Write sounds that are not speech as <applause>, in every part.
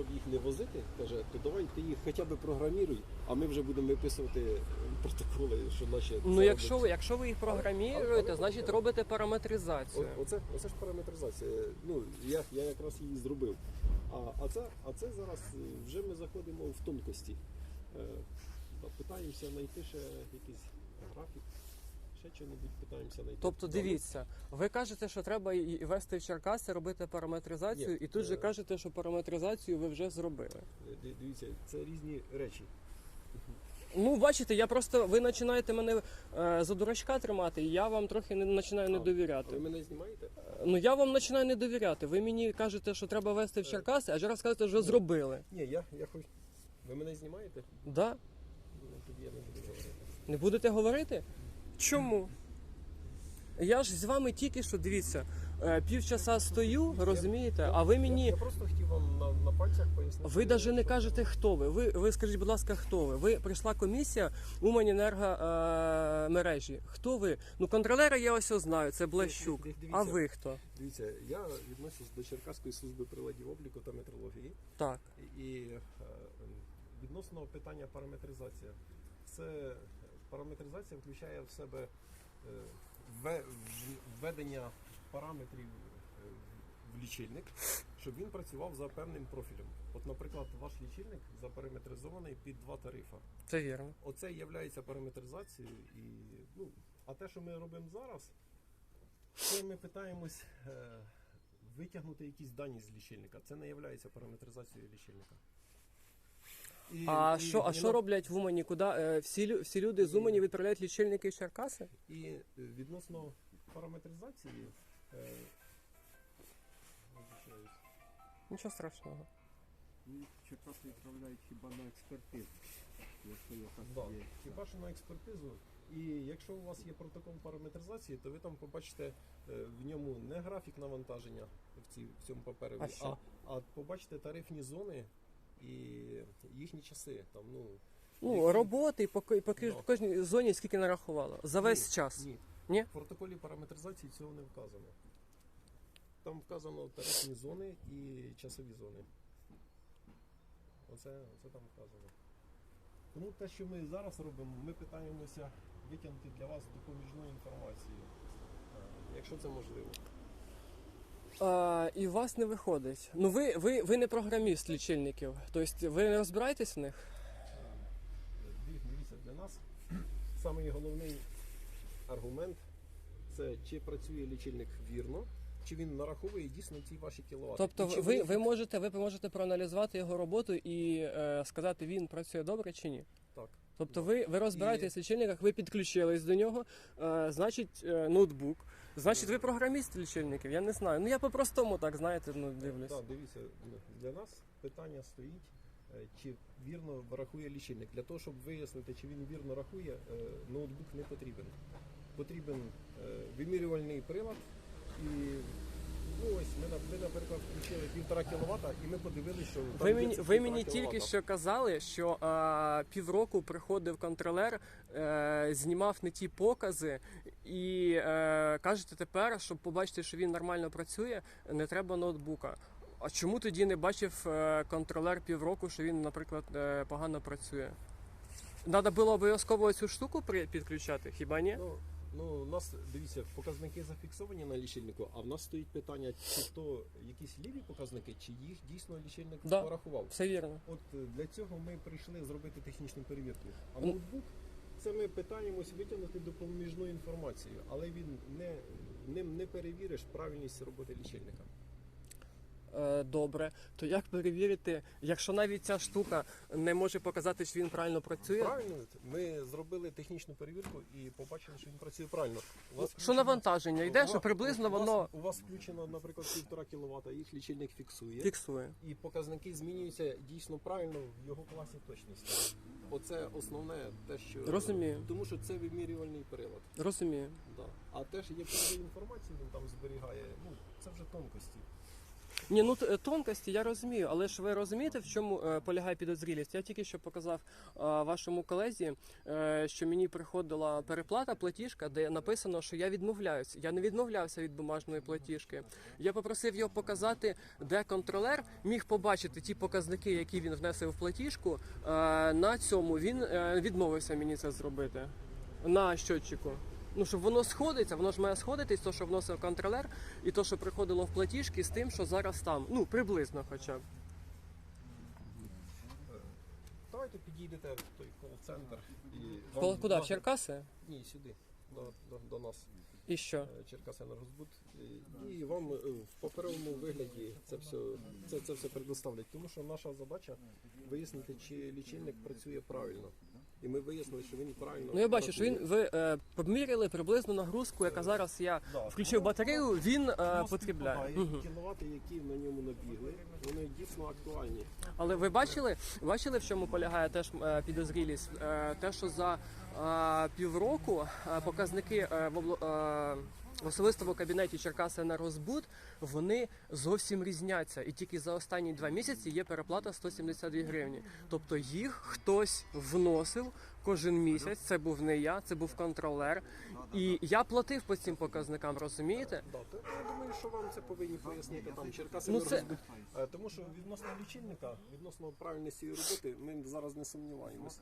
щоб їх не возити, каже, то давай ти їх хоча б програміруй, а ми вже будемо виписувати е, протоколи, що наші. Ну, якщо ви, якщо ви їх програміруєте, значить робите параметризацію. О- Оце, оце ж параметризація. Ну, я, я якраз її зробив. А, а, це, а це зараз е, вже ми заходимо в тонкості. Е, Питаємося знайти ще якийсь графік, ще що-небудь питаємося знайти. Тобто дивіться, ви кажете, що треба і- вести в Черкаси, робити параметризацію, Ні, і тут же е, кажете, що параметризацію ви вже зробили. Е, ди- Дивіться, це різні речі. Ну, бачите, я просто ви починаєте мене е, за дурачка тримати, і я вам трохи не починаю не А, довіряти. Ви мене знімаєте? Ну я вам починаю не довіряти. Ви мені кажете, що треба вести в Черкаси, а зараз кажете, що зробили. Ні, я, я хочу. Ви мене знімаєте? Да? Ну, тоді я не буду говорити. Не будете говорити? Чому? Я ж з вами тільки що дивіться, е, півчаса стою, розумієте, а ви мені. я просто хотів вам на, пальцях пояснити. Ви навіть не кажете, хто ви. Ви, ви скажіть, будь ласка, хто ви? Ви прийшла комісія Уманенерго е. Хто ви? Ну, контролера я ось знаю, це Блещук. Дивіться. А ви хто? Дивіться, я відношусь до Черкаської служби приладів обліку та метрології. Так. І е, відносно питання параметризація. Це параметризація включає в себе е, введення параметрів е, в лічильник, щоб він працював за певним профілем. От, наприклад, ваш лічильник запараметризований під два тарифи. Це вірно. Оце є параметризацією. І, ну, а те, що ми робимо зараз, це ми питаємось е, витягнути якісь дані з лічильника. Це не є параметризацією лічильника. І- А і що, а що роблять в Умані? Куди е, всі, всі люди з Умані відправляють лічильники в Черкаси? І е, відносно параметризації. Е. Нічого страшного. Ну, Черкаси відправляють хіба на експертизу, якщо якась Да, є. хіба що на експертизу. І якщо у вас є протокол параметризації, то ви там побачите е, в ньому не графік навантаження в, цій, в цьому паперові, А а, а побачите тарифні зони і їхні часи. Там, ну, Ну, які- роботи по, по, Да. кожній зоні скільки нарахувало? За весь Ні, час. Ні. Ні? В протоколі параметризації цього не вказано. Там вказано тарифні зони і часові зони. Оце, оце там вказано. Тому те, що ми зараз робимо, ми питаємося витягнути для вас допоміжну інформацію, е, якщо це можливо. А, і у вас не виходить. Ну ви, ви, ви не програміст лічильників. Тобто ви не розбираєтесь в них? Диві- Дивіться, для нас <clears throat> самий головний аргумент це чи працює лічильник вірно, чи він нараховує дійсно ті ваші кіловати. Тобто чи ви, ви можете ви можете проаналізувати його роботу і е, сказати, він працює добре чи ні. Так. Тобто ви, ви розбираєтесь в лічильниках, ви підключились до нього, е, значить е, ноутбук. Значить, ви програміст лічильників, я не знаю. Ну я по-простому так, знаєте, ну дивлюсь. Так, дивіться, для нас питання стоїть, е, чи вірно рахує лічильник. Для того, щоб вияснити, чи він вірно рахує, е, ноутбук не потрібен. Потрібен е, вимірювальний прилад і. Ну ось ми, на- ми, наприклад, включили півтора кіловата і ми подивилися, що там Ви є мені, це ви мені тільки кіловата. що казали, що а, півроку приходив контролер, е, знімав не ті покази, і е, кажете тепер, щоб побачити, що він нормально працює, не треба ноутбука. А чому тоді не бачив е, контролер півроку, що він, наприклад, е, погано працює? Треба було обов'язково цю штуку при- підключати, хіба ні? Ну, ну, у нас, дивіться, показники зафіксовані на лічильнику, а в нас стоїть питання, чи то якісь ліві показники, чи їх дійсно лічильник Да. порахував. Все вірно. От е, для цього ми прийшли зробити технічну перевірку. А Ну. ноутбук це ми питаємось витягнути допоміжну інформацію, але він не ним не перевіриш правильність роботи лічильника. Е, добре. То як перевірити, якщо навіть ця штука не може показати, що він правильно працює? Правильно, ми зробили технічну перевірку і побачили, що він працює правильно. У вас Що включено- навантаження йде, що приблизно у вас- воно у вас включено, наприклад, півтора кВт, їх лічильник фіксує. фіксує. І показники змінюються дійсно правильно в його класі точності. Оце основне те, що Розумію. тому що це вимірювальний прилад. Розумію. Да. А те, що є передає інформацію, він там зберігає, ну це вже тонкості. Ні, ну тонкості я розумію, але ж ви розумієте, в чому е, полягає підозрілість? Я тільки що показав е, вашому колезі, е, що мені приходила переплата платіжка, де написано, що я відмовляюсь. Я не відмовлявся від бумажної платіжки. Я попросив його показати, де контролер міг побачити ті показники, які він внесив в платіжку. Е, на цьому він е, відмовився мені це зробити на щотчику. Ну, щоб воно сходиться, воно ж має сходитись, то, що вносив контролер, і то, що приходило в платіжки, з тим, що зараз там. Ну, приблизно хоча б. Давайте підійдете в той кол-центр і вам- Куди? В Черкаси? Ні, сюди, до, до, до нас. І що? Е, Черкас І, і вам е, в паперовому вигляді це все, це, це все предоставлять. Тому що наша задача вияснити, чи лічильник працює правильно. І ми вияснили, що він правильно. Ну я бачу, що він ви е, поміряли приблизну нагрузку, яка зараз я Да. включив батарею, він е, потребляє. Мгм. Кіловати, які на ньому набігли, вони дійсно актуальні. Але ви бачили, бачили, в чому полягає теж е, підозрілість? Е, те, що за е, півроку е, показники е, в, обло- е, в особистому кабінеті Черкаси на розбуд вони зовсім різняться. І тільки за останні два місяці є переплата 172 гривні. Тобто їх хтось вносив кожен місяць. Це був не я, це був контролер. І я платив по цим показникам, розумієте? Да, то я думаю, що вам це повинні пояснити там Черкас Ну, це- Е, Тому що відносно лічильника, відносно правильності її роботи, ми зараз не сумніваємось.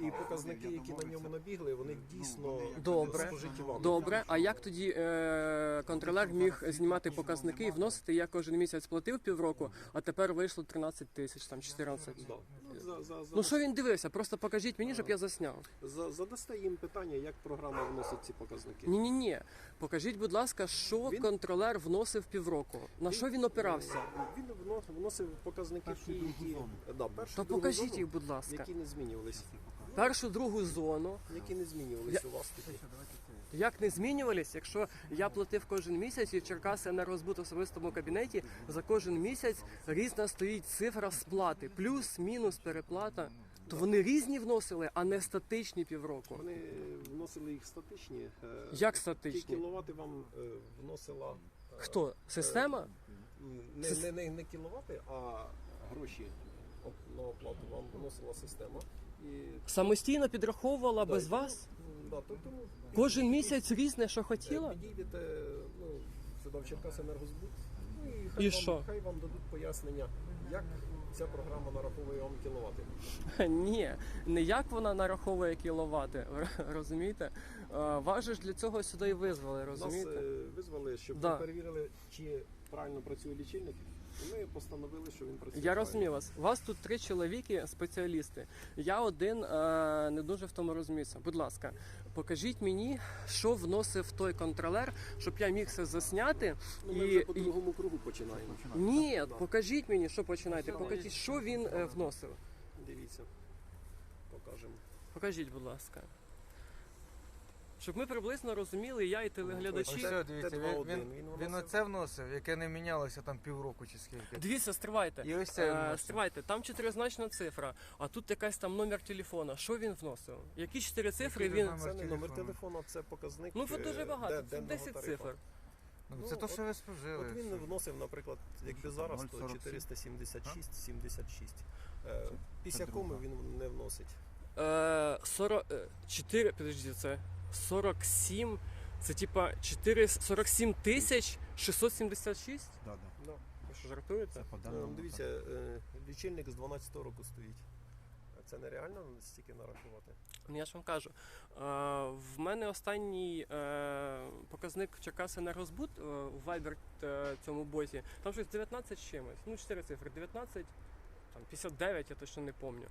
І показники, які на ньому набігли, вони дійсно Добре. спожиті. Добре, а як тоді е, контролер міг знімати показники і вносити? Я кожен місяць платив півроку, а тепер вийшло 13 тисяч, там 14. Да. Ну, за, за, за, Ну що він дивився? Просто покажіть мені, щоб я засняв. за, задасте їм питання, як програма вносить ці показники. Ні, ні, ні. Покажіть, будь ласка, що Він- контролер вносив півроку. На що він опирався? Він вно- вносив показники, ті, які, да, першу, То другу покажіть зону, їх, будь ласка. які не змінювались. Першу другу зону. Які не змінювались у вас такі. Як не змінювались, якщо я платив кожен місяць і Черкаси на розбут особистому кабінеті за кожен місяць різна стоїть цифра сплати, плюс, мінус, переплата. То вони різні вносили, а не статичні півроку. Вони вносили їх статичні. е, Як Ті статичні? кіловати вам е, вносила е, Хто? Система? не, не, не, не кіловати, а гроші на оплату вам вносила система. І Самостійно підраховувала Да, без і вас? Тому, да, то, тому Кожен місяць різне, що е, хотіла? підійдете ну, сюди в Черкас Енергозбуд. Ну, і хай, І вам, що? хай вам дадуть пояснення, як ця програма нараховує вам кіловати. <laughs> Ні, не як вона нараховує кіловати, <laughs> розумієте? Е, Вас же ж для цього сюди і визвали, Нас розумієте? е, визвали, щоб Да. ми перевірили, чи правильно працює лічильник. І ми постановили, що він працює. Я розумію вас. У вас тут три чоловіки, спеціалісти. Я один е, не дуже в тому розуміюся. Будь ласка, покажіть мені, що вносив той контролер, щоб я міг це засняти. Ну, ми і, вже по і... другому кругу починаємо. Ні, покажіть мені, що починаєте. Покажіть, що він е, вносив. Дивіться, покажемо. Покажіть, будь ласка. Щоб ми приблизно розуміли, я і Ось телеглядачі. все, дивіться, він, він, він він оце вносив, яке не мінялося там півроку чи скільки. Дивіться, стривайте. І ось це він Е, вносив. стривайте, там чотиризначна цифра, а тут якась там номер телефона. Що він вносив? Які чотири цифри Який він. номер Це не номер телефону. телефона, це показник. Ну, це дуже багато, де- це денного 10 тарифа. цифр. Ну, Ну, це то, от- що ви спожили. От він вносив, наприклад, якби зараз, то 0,47. 476, 76. Е, Після Це коми він не вносить. Е, 40, е, 4, підожди, це 47, це типа 4, 47 тисяч 676? Да, да. Да. Ви що, жартуєте? Це по Е, даному. Дивіться, е, лічильник з 12 року стоїть. Це нереально стільки нарахувати. Ну, Я ж вам кажу. Е, в мене останній е, показник Черкас Енергозбуд е, в Viber е, цьому боті. Там щось 19 з чимось. Ну, 4 цифри. 19, там 59, я точно не пам'ятаю.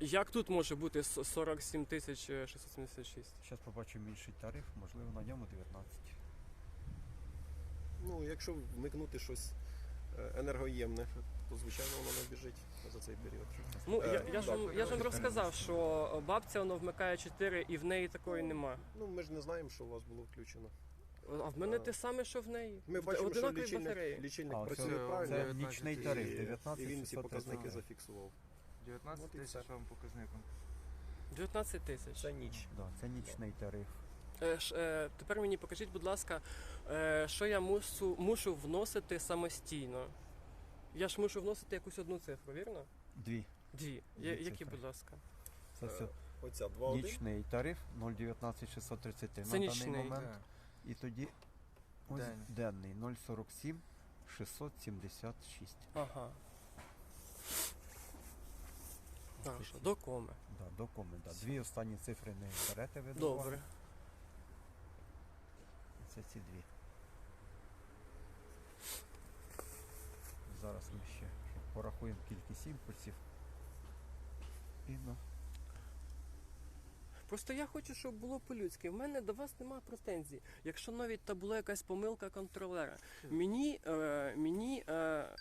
Як тут може бути 47 тисяч е, 676? Зараз побачимо більший тариф, можливо, на ньому 19. Ну, якщо вмикнути щось е, енергоємне, то звичайно воно не біжить за цей період. Ну, Е, я, я, ж вам, я ж вам розказав, що бабця воно вмикає 4 і в неї такої нема. Ну, ми ж не знаємо, що у вас було включено. А в мене Е, те саме, що в неї. Ми В- бачимо, що одинакові лічильник, батареї. лічильник А, працює це- правильно. це- нічний тариф, і, 19 і він всі показники зафіксував. 19 От і тисяч все. вам показником. 19 тисяч. Це ніч. Да, це нічний тариф. Е, ш- е, тепер мені покажіть, будь ласка, е, що я мушу, мушу вносити самостійно. Я ж мушу вносити якусь одну цифру, вірно? Дві. Дві. Дві Я, які, цифри. будь ласка. Це все Оця 2.1. нічний тариф 019 633 Це на нічний, даний момент. Да. І тоді ось Денний. денний 047 676. Ага. Хорошо, до коми. Да, до коми, да. Дві останні цифри не берете ви до уваги. Добре. Це ці дві. Зараз ми ще порахуємо кількість імпульсів. І ну, Просто я хочу, щоб було по-людськи. В мене до вас немає претензій. Якщо навіть та була якась помилка контролера, мені, е, мені е, е,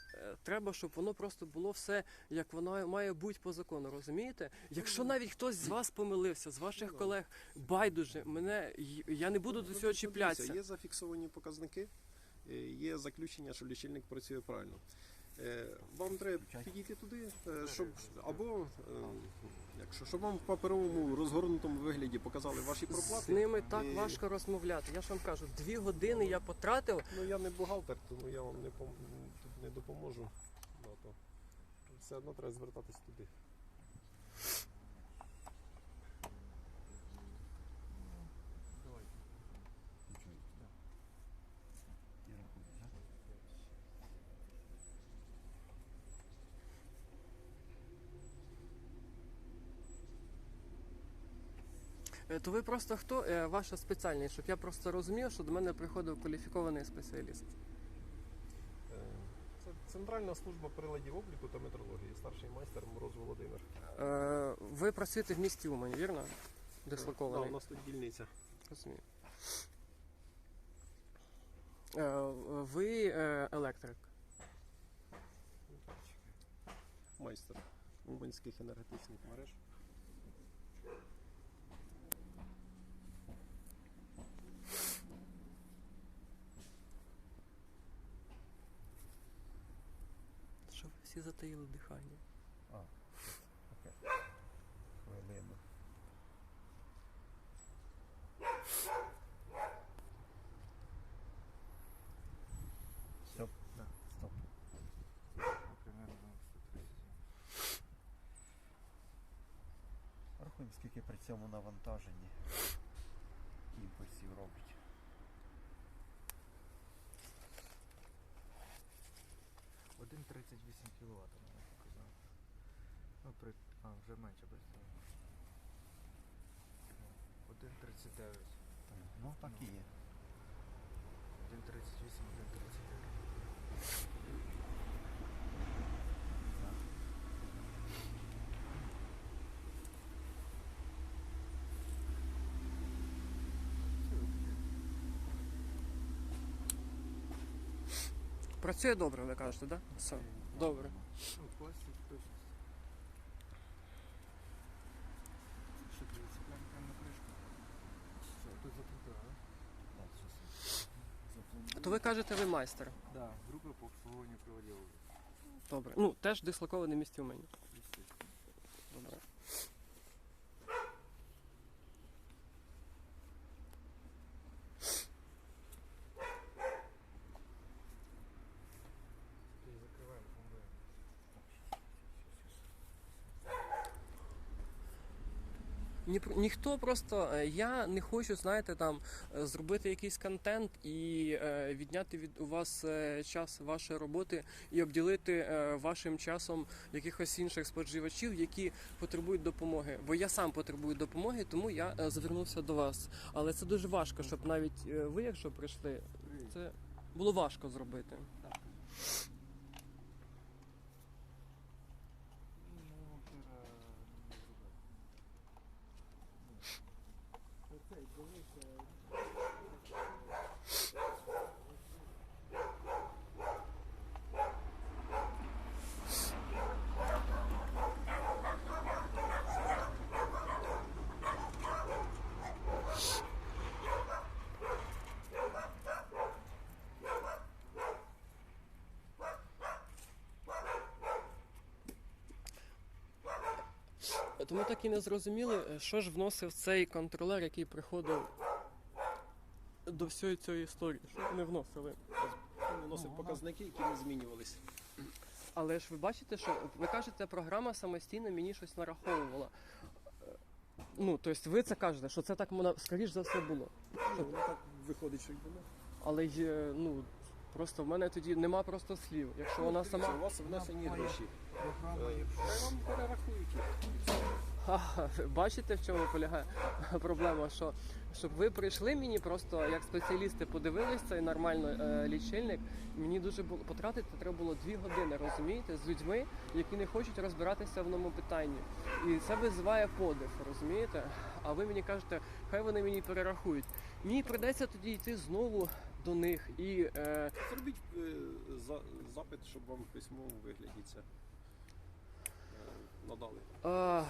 треба, щоб воно просто було все, як воно має бути по закону, розумієте? Якщо навіть хтось з вас помилився, з ваших колег, байдуже, мене я не буду до Ну, цього чіплятися. Є зафіксовані показники, є заключення, що лічильник працює правильно. Е, Вам треба підійти туди, е, щоб або е, якщо щоб вам в паперовому розгорнутому вигляді показали ваші проплати. З ними так І- важко розмовляти. Я ж вам кажу, дві години я потратив. Ну я не бухгалтер, тому я вам не пом... тут не допоможу. Ну, все одно треба звертатись туди. Е, То ви просто хто? Е, Ваша спеціальність, щоб я просто розумів, що до мене приходив кваліфікований спеціаліст. Е, Це Центральна служба приладів обліку та метрології, старший майстер Мороз Володимир. Е, Ви працюєте в місті Умані, вірно? Да, у нас тут дільниця. Розумію. Е, Ви е, електрик. Майстер Уманських енергетичних мереж. Що ви всі затаїли дихання? а, окей. Хвилину. Стоп. Да. Стоп. Примерно 130. Рахуємо, скільки при цьому навантаженні імпульсів робить. Один 38 кВт мені показав. Ну, при... А, вже менше представляю. 1,39. Ну так і є. 1,38, 1,39. Працює добре, ви кажете, так? Да? Все. Добре. То ви кажете, ви майстер. Да, група по обслуговуванню проводів. Добре. Ну, теж дислокований в місті Умані. Добре. Тоді закриваємо, пломбуємо. Ні, про- ніхто просто е, я не хочу, знаєте, там е, зробити якийсь контент і е, відняти від у вас час вашої роботи і обділити вашим часом якихось інших споживачів, які потребують допомоги. Бо я сам потребую допомоги, тому я звернувся до вас. Але це дуже важко, щоб навіть ви, якщо прийшли, це було важко зробити. Delicious. Тому так і не зрозуміли, е, що ж вносив цей контролер, який приходив до всієї цієї історії. Що вони вносили? Він виносить показники, які не змінювались. Але ж ви бачите, що ви кажете, програма самостійно мені щось нараховувала. Е, Ну, тобто ви це кажете, що це так воно, скоріш за все було. Ну, воно так виходить, що й було. Але й, е, ну, просто в мене тоді нема просто слів. Якщо вона сама. у вас внесені гроші. Програма. Вам перерахують бачите, в чому полягає проблема? Що щоб ви прийшли мені просто як спеціалісти подивились цей нормально е, лічильник. Мені дуже було потратити треба було дві години, розумієте, з людьми, які не хочуть розбиратися в ньому питанні. І це визиває подив, розумієте? А ви мені кажете, хай вони мені перерахують. Мені прийдеться тоді йти знову до них і. Е, Зробіть е, за- запит, щоб вам в письмовому вигляді це надали. А,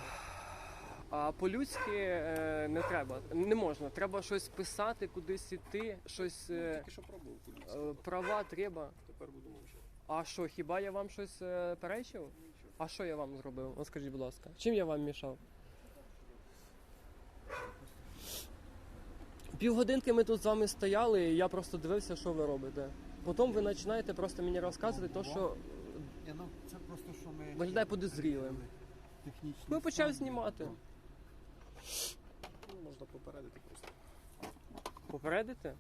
а по-людськи е, не треба, не можна. Треба щось писати, кудись іти, щось е, Тільки що пробував поліцію. е, права треба. Тепер буду мовчати. А що, хіба я вам щось е, перечив? А що я вам зробив? Ну, скажіть, будь ласка, чим я вам мішав? Півгодинки ми тут з вами стояли, і я просто дивився, що ви робите. Потім ви починаєте просто мені розказувати те, що Ні, ну, це просто, що ми... Виглядає підозрілим. Технічні ви почав стан. знімати. Ну, можна попередити просто. Попередите?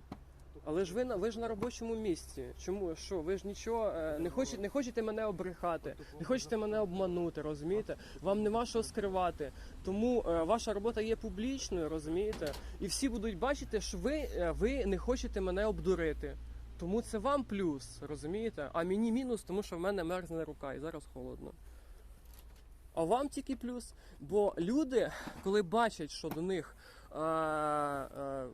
Але ж ви на ви ж на робочому місці. Чому? Що? Ви ж нічого е, не хочете, не хочете мене обрехати, не хочете мене обманути, розумієте? Вам нема що скривати. Тому е, ваша робота є публічною, розумієте? І всі будуть бачити, що ви, е, ви не хочете мене обдурити. Тому це вам плюс, розумієте? А мені мінус, тому що в мене мерзне рука і зараз холодно. А вам тільки плюс. Бо люди, коли бачать, що до них е, е,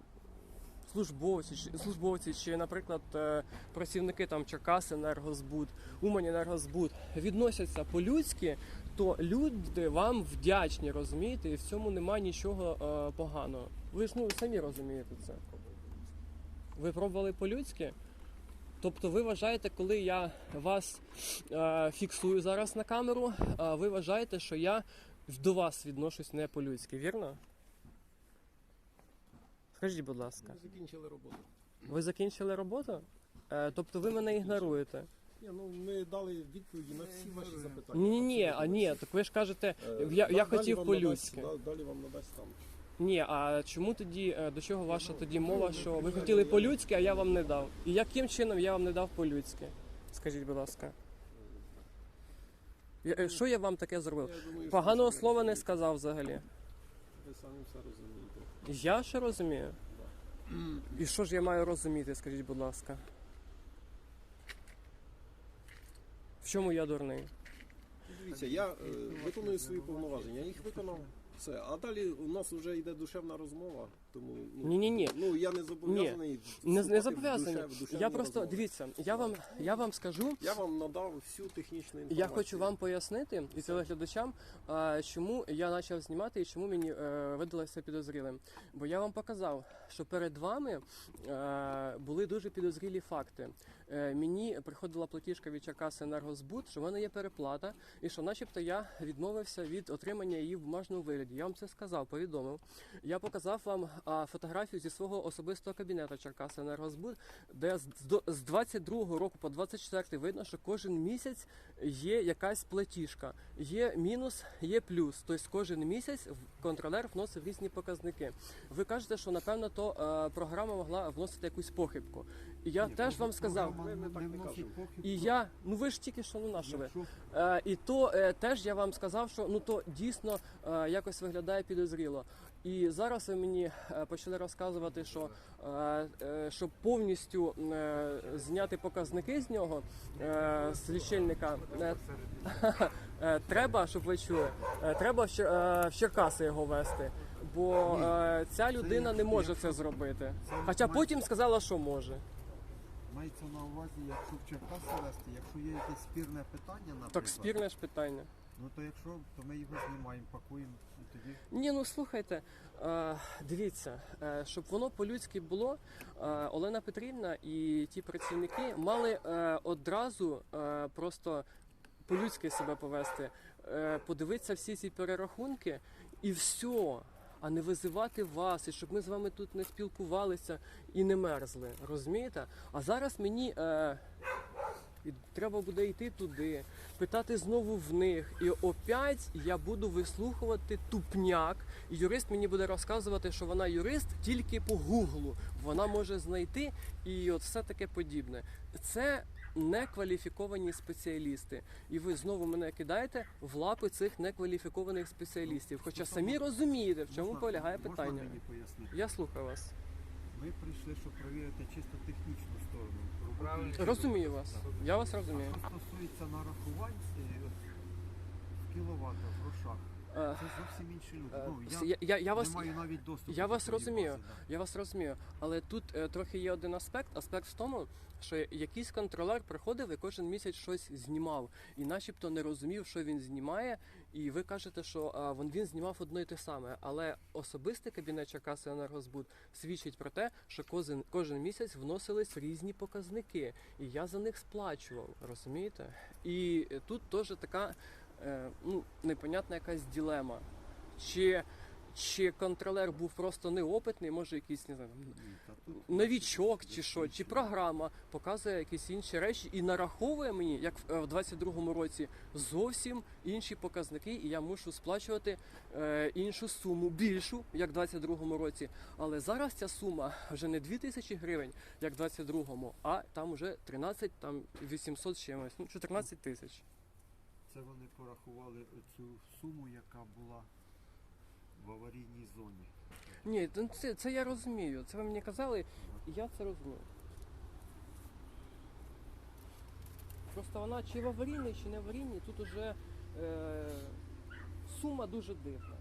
службовці, службовці чи, наприклад, е, працівники там Черкас Енергозбуд, Умань Енергозбуд відносяться по-людськи, то люди вам вдячні, розумієте, і в цьому немає нічого е, поганого. Ви ж ну самі розумієте це. Ви пробували по-людськи? Тобто ви вважаєте, коли я вас е, фіксую зараз на камеру, е, ви вважаєте, що я до вас відношусь не по-людськи, вірно? Скажіть, будь ласка. Ми закінчили роботу. Ви закінчили роботу? Е, тобто ви мене ігноруєте? Ні, ну ми дали відповіді на всі ваші запитання. Ні, ні, а ні, так ви ж кажете, Е, я, я хотів по-людськи. Далі вам надасть там. Ні, а чому тоді е, до чого ваша тоді мова, що ви хотіли по-людськи, а я вам не дав? І яким чином я вам не дав по-людськи? Скажіть, будь ласка. Я- е, Що я вам таке зробив? Поганого слова не сказав взагалі. Ви самі все розумієте. Я ще розумію. І що ж я маю розуміти, скажіть, будь ласка. В чому я дурний? Дивіться, я е, виконую свої повноваження, я їх виконав. Все. А далі у нас вже йде душевна розмова, тому ну, Ні-ні-ні. ну я не зобов'язаний. Не, не зобов'язаний. в душев- Я просто розмови. дивіться, я вам я вам скажу. Я вам надав всю технічну інформацію. Я хочу вам пояснити і телеглядачам, чому я почав знімати і чому мені е, видалося підозрілим. Бо я вам показав, що перед вами е, були дуже підозрілі факти. Е, мені приходила платіжка від Черкас Енергозбуд, що в мене є переплата, і що, начебто, я відмовився від отримання її в бумажному вигляді. Я вам це сказав, повідомив. Я показав вам фотографію зі свого особистого кабінету Черкас Енергозбуд, де з, до- з 22 року по 24 видно, що кожен місяць є якась платіжка. Є мінус, є плюс. Тобто кожен місяць контролер вносив різні показники. Ви кажете, що напевно то е, програма могла вносити якусь похибку. І я Ні, теж вам сказав. програма Ми- ми так не кажемо. похибку. І я, ну ви ж тільки що ну на ви? Якщо Е, і то е, теж я вам сказав, що ну то дійсно е, якось виглядає підозріло. І зараз ви мені е, почали розказувати, що е, е, щоб повністю е, зняти показники з нього е, з лічильника, е, <laughs> е, треба, щоб ви чули, е, треба в, Чер- е, в Черкаси його вести. Бо Ні. е, ця людина не може це зробити. це Хоча має- потім сказала, що може. Мається на увазі, якщо в Черкаси вести, якщо є якесь спірне питання, наприклад, Так спірне ж питання. ну то якщо, то ми його знімаємо, пакуємо, і тоді Ні, ну слухайте, е, дивіться, е, щоб воно по-людськи було, е, Олена Петрівна і ті працівники мали е, одразу е, просто по-людськи себе повести, е, подивитися всі ці перерахунки і все. А не визивати вас, і щоб ми з вами тут не спілкувалися і не мерзли. Розумієте? А зараз мені. Е, треба буде йти туди, питати знову в них. І опять я буду вислухувати тупняк. І юрист мені буде розказувати, що вона юрист тільки по гуглу. Вона може знайти і от все таке подібне. Це некваліфіковані спеціалісти. І ви знову мене кидаєте в лапи цих некваліфікованих спеціалістів. Хоча самі розумієте, в чому Можна- полягає можна питання. мені пояснити? Я слухаю вас. Ми прийшли, щоб перевірити чисто технічну сторону. Розумію вас. Я вас А розумію. що стосується нарахувань в кіловатах, в грошах, це зовсім інші люди. е, Ну, я, я, я, вас не маю навіть доступу я до вас цієї розумію. бази, да. Я вас розумію, але тут е, трохи є один аспект. Аспект в тому, що якийсь контролер приходив і кожен місяць щось знімав, і начебто не розумів, що він знімає. І ви кажете, що він, він знімав одно і те саме. Але особистий кабінет Черкаси Енергозбуд свідчить про те, що кожен, кожен місяць вносились різні показники, і я за них сплачував. Розумієте? І е, тут теж така е, ну, непонятна якась ділема. Чи чи контролер був просто неопитний, може якийсь не знаю, новічок чи що, чи програма показує якісь інші речі і нараховує мені, як в е, в 22-му році, зовсім інші показники, і я мушу сплачувати е, іншу суму, більшу, як в 22-му році. Але зараз ця сума вже не 2 тисячі гривень, як в 22-му, а там вже 13 там 800 з чимось, ну 14 тисяч. Це вони порахували цю суму, яка була в аварійній зоні. Ні, ну, це, це я розумію. Це ви мені казали, і я це розумію. Просто вона чи в аварійній, чи не аварійній, тут уже е, сума дуже дивна.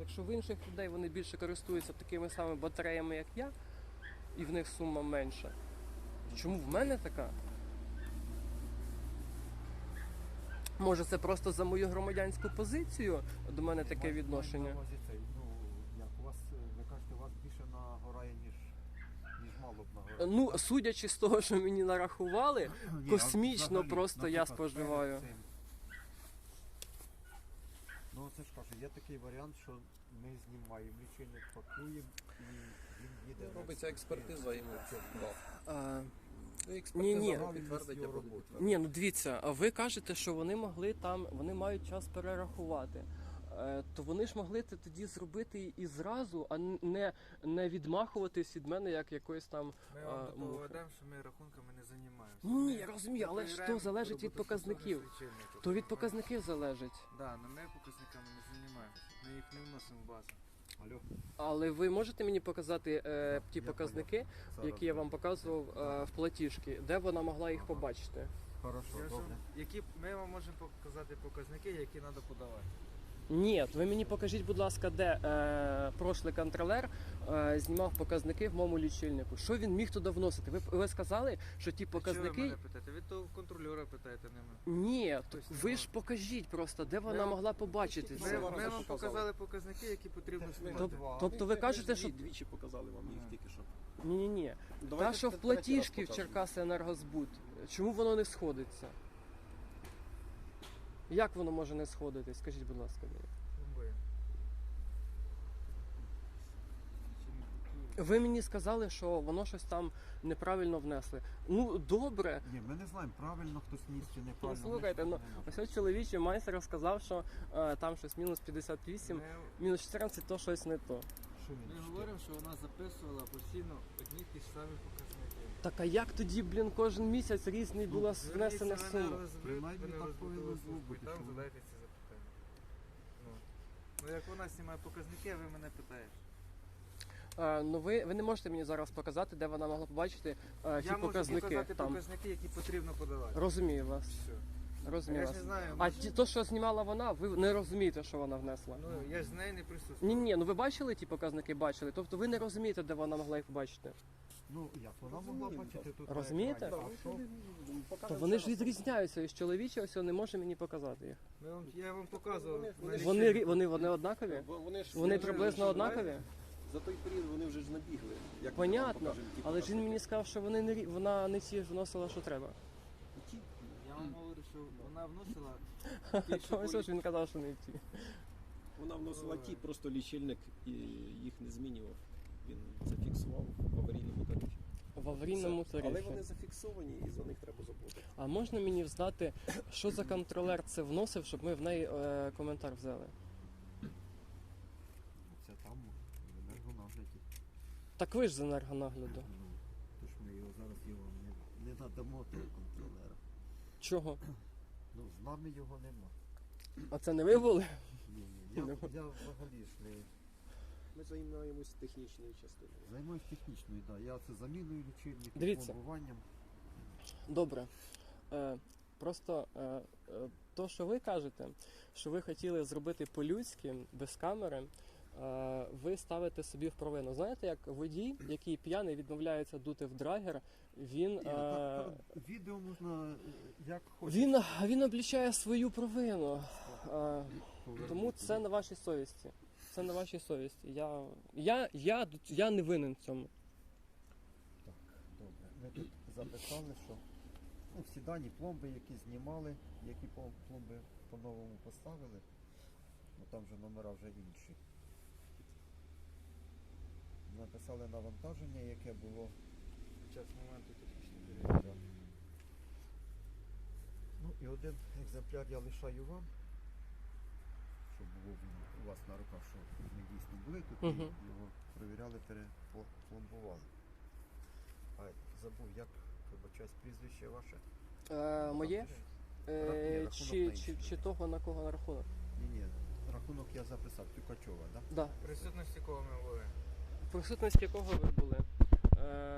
Якщо в інших людей вони більше користуються такими самими батареями, як я, і в них сума менша. Чому в мене така? Може, це просто за мою громадянську позицію до мене таке відношення? ну, як у вас, е, ви кажете, у вас більше нагорає, ніж, ніж мало б нагорає. Ну, судячи з того, що мені нарахували, Ні, космічно взагалі, просто я наприклад, споживаю. перед цим. Ну це ж кажу, є такий варіант, що ми знімаємо лічильник, пакуємо і він їде. Робиться експертиза йому. Ну, Ні, ні. підтвердить або ні, ну дивіться, а ви кажете, що вони могли там, вони мають час перерахувати. Е, То вони ж могли це тоді зробити і зразу, а не, не відмахуватись від мене як якоїсь там. Ми вам до того що ми рахунками не займаємося. Ні, Ми я розумію, але ж то залежить від показників. То від показників залежить. Да, але ми показниками не займаємося. Ми їх не вносимо в базу. Алло, Але ви можете мені показати е, ті Я показники, зараз. які я вам показував е, в платіжці, де вона могла їх Ага. побачити? Хорошо, добре. які, ми вам можемо показати показники, які треба подавати. Ні, ви мені покажіть, будь ласка, де е, прошлий контролер е, знімав показники в моєму лічильнику. Що він міг туди вносити? Ви, ви сказали, що ті Чого ви показники. мене питаєте? Ви того контролера питаєте, не ми. Ні, то Тобто ви ж покажіть просто, де вона Ми- могла побачити Ми- Ми, це. два ми вам показали. показники, які потрібно Ми знімати. Тоб- тобто ви кажете, що двічі показали вам їх тільки що. ні, ні, ні. Та що в платіжки в. Черкаси Енергозбуд, чому воно не сходиться? Як воно може не сходитись? Скажіть, будь ласка, мені. Чи не? Ви мені сказали, що воно щось там неправильно внесли. Ну добре. Ні, ми не знаємо, правильно хтось вніс чи Ну, неправильно. ми слухайте, ну ось ось чоловічий майстер сказав, що е, там щось мінус 58, Ми, мінус 14, то щось не то. Що він ми чотири? говоримо, що вона записувала постійно одні ті ж самі показники. Так а як тоді, блін, кожен місяць різний Ну, була внесена Зверніться сума? Вони так розбудили повинно службу, бути, Там задайте ці запитання. Ну. ну як вона знімає показники, а ви мене питаєте. Е, ну ви, ви не можете мені зараз показати, де вона могла побачити е, ті Я можу показники. показати Там. показники, які потрібно подавати. Розумію вас. Все. Розумію Я ж вас. не знаю, А може- ті, то, що знімала вона, ви не розумієте, що вона внесла. Ну, я ж з нею не присутствую. Ні, ні, ну ви бачили ті показники, бачили. Тобто ви не розумієте, де вона могла їх побачити. Ну як, вона могла бачити тут. на Розумієте? екрані, а що? То вони ж відрізняються, і з чоловічого ось не може мені показати їх. Ми вам, я вам показував. Вони- на вони Вони, рі- вони, вони однакові? Бо Вони, ж, Вони приблизно однакові? За той період вони вже ж набігли. Як ми вам Понятно, покажемо ті але ж він показники. мені сказав, що вони не рі- вона не ті ж вносила, що треба. Я вам говорю, що вона вносила <laughs> То більше ось полі- ж він казав, що не ті. Вона вносила ті, просто лічильник і їх не змінював. Він зафіксував в аварійному тарифі. В аварійному Все. Але вони зафіксовані і за них треба заплатити. А можна мені знати, що за контролер це вносив, щоб ми в неї е, коментар взяли? Це там в енергонагляді. Так ви ж з енергонагляду. Ну, тож ми його зараз його не, не надамо того контролера. Чого? Ну, з нами його нема. А це не ви були? Ні, ні. Я, я взагалі ж не Ми займаємось технічною частиною. займаюсь технічною, да. Я це заміною лічильників, Дивіться. пломбуванням. Добре. Е, просто е, е, то, що ви кажете, що ви хотіли зробити по-людськи, без камери, е, ви ставите собі в провину. Знаєте, як водій, який п'яний відмовляється дути в драгер, він. Ні, ну, Е, так, так, відео можна е, як хочеш. він, він облічає свою провину. Е, тому це на вашій совісті. Це на вашій совісті. Я, я, я, я не винен в цьому. Так, добре. Ми тут записали, що ну, всі дані пломби, які знімали, які пломби по-новому поставили, ну там вже номера вже інші. Написали навантаження, яке було. Під час моменту технічної перевірки. Ну і один екземпляр я лишаю вам, щоб було він у вас на руках, що ми дійсно були тут Мгм. його перевіряли, перепломбували. А забув, як вибачаюсь, прізвище ваше? Е, моє? Е, Рахунок чи, на чи, інший. чи того на кого на рахунок? Ні, ні, рахунок я записав, Тюкачова, так? Да? Да. Присутності кого ми були? В присутності якого ви були? Е,